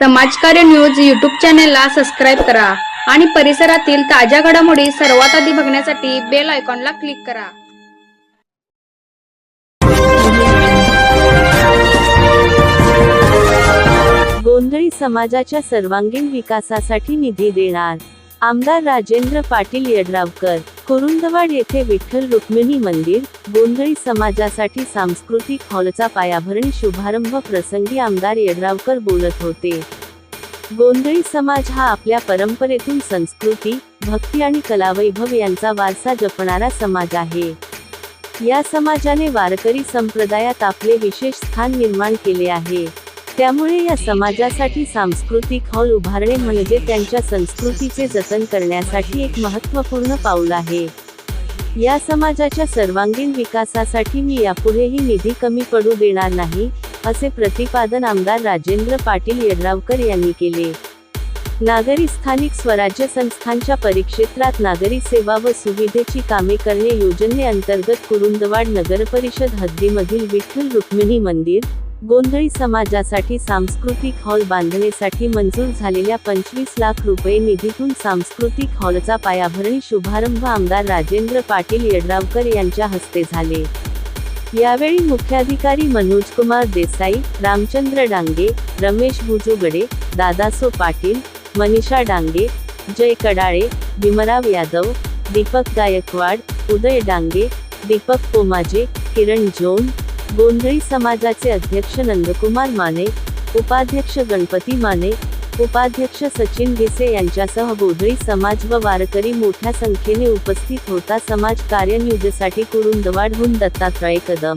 समाजकार्य news YouTube चॅनेलला subscribe करा आणि परिसरातील ताज्या घडामोडी सर्वात आधी बघण्यासाठी बेल आयकॉनला क्लिक करा. गोंधळी समाजाच्या सर्वांगीण विकासासाठी निधी देणार. आमदार राजेंद्र पाटील यड्रावकर कुरुंदवाड येथे विठ्ठल रुक्मिणी मंदिर गोंधळी समाजासाठी सांस्कृतिक हॉलचा पायाभरणी शुभारंभ प्रसंगी आमदार यड्रावकर बोलत होते. गोंधळी समाज हा आपल्या परंपरेतून संस्कृती भक्ती आणि कलावैभव यांचा वारसा जपणारा समाज आहे. या समाजाने वारकरी संप्रदायात आपले विशेष स्थान निर्माण केले आहे. त्यामुळे या समाजासाठी सांस्कृतिक हॉल उभारणे म्हणजे त्यांच्या संस्कृतीचे जतन करण्यासाठी एक महत्त्वपूर्ण पाऊल आहे. या समाजाच्या सर्वांगीण विकासासाठी मी यापुढेही निधी कमी पडू देणार नाही असे प्रतिपादन आमदार राजेंद्र पाटील येड्रावकर यांनी केले. नागरी स्थानिक स्वराज्य संस्थांच्या परिक्षेत्रात नागरी सेवा व सुविधेची कामे करणे योजनेअंतर्गत कुरुंदवाड नगरपरिषद हद्दीमधील विठ्ठल रुक्मिणी मंदिर गोंधळी समाजासाठी सांस्कृतिक हॉल बांधणीसाठी मंजूर झालेल्या पंचवीस लाख रुपये निधीतून सांस्कृतिक हॉलचा पायाभरणी शुभारंभ आमदार राजेंद्र पाटील येड्रावकर यांच्या हस्ते झाले. यावेळी मुख्याधिकारी मनोज कुमार देसाई रामचंद्र डांगे रमेश भुजुगडे दादासो पाटील मनीषा डांगे जय कडाळे भीमराव यादव दीपक गायकवाड उदय डांगे दीपक कोमाजे किरण जोन गोंधळी समाजाचे अध्यक्ष नंदकुमार माने उपाध्यक्ष गणपती माने उपाध्यक्ष सचिन भिसे यांच्यासह गोंधळी समाज व वारकरी मोठ्या संख्येने उपस्थित होता. समाज कार्य न्यूजसाठी कुरुंदवाडहून दत्तात्रय कदम